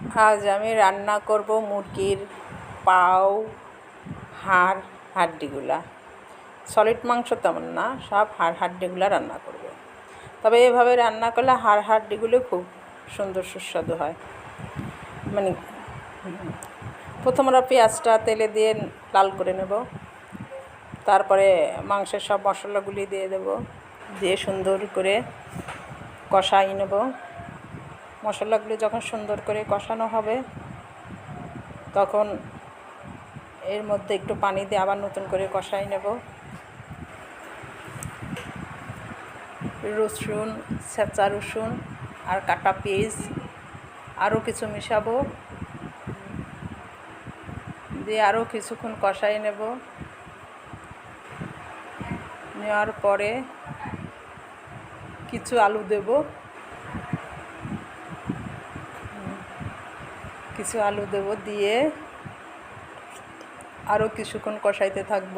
আজ আমি রান্না করব মুরগির পাও, হাড়, হাড্ডিগুলা। সলিড মাংস তেমন না, সব হাড়, হাড্ডিগুলা রান্না করব। তবে এভাবে রান্না করলে হাড়, হাড্ডিগুলো খুব সুন্দর, সুস্বাদু হয়। মানে প্রথম আমরা পেঁয়াজটা তেলে দিয়ে লাল করে নেব। তারপরে মাংসের সব মশলাগুলি দিয়ে দেব। দিয়ে সুন্দর করে কষাই নেব। মশলাগুলো যখন সুন্দর করে কষানো হবে, তখন এর মধ্যে একটু পানি দিয়ে আবার নতুন করে কষাই নেব। রসুন ছেঁচা রসুন আর কাটা পেঁয়াজ আরও কিছু মিশাবো। দিয়ে আরও কিছুক্ষণ কষাই নেব। নেওয়ার পরে কিছু আলু দেবো। কিছু আলু দেব দিয়ে আরও কিছুক্ষণ কষাইতে থাকব।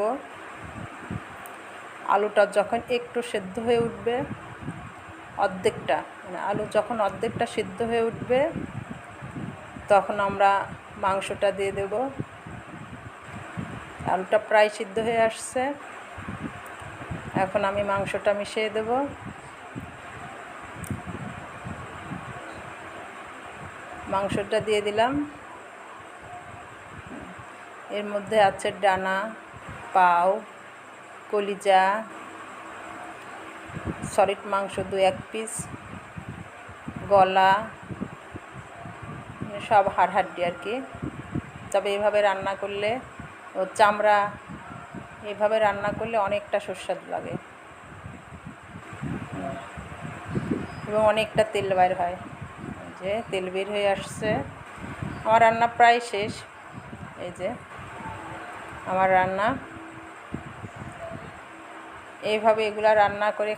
আলুটা যখন একটু সেদ্ধ হয়ে উঠবে, অর্ধেকটা মানে আলু যখন অর্ধেকটা সিদ্ধ হয়ে উঠবে, তখন আমরা মাংসটা দিয়ে দেব। আলুটা প্রায় সিদ্ধ হয়ে আসছে। এখন আমি মাংসটা মিশিয়ে দেবো। মাংসটা দিয়ে দিলাম। এর মধ্যে আছে ডানা, পাও, কলিজা, সলিড মাংস দু এক পিস, গলা সব হাড় হাড্ডি আর কি। তবে এভাবে রান্না করলে ও চামড়া এভাবে রান্না করলে অনেকটা সুস্বাদু লাগে। এবং অনেকটা তেল বাইর হয়। যে তেল বের হয়ে আসছে। আমার রান্না প্রায় শেষ। এই যে আমার রান্না। এইভাবে এগুলা রান্না করে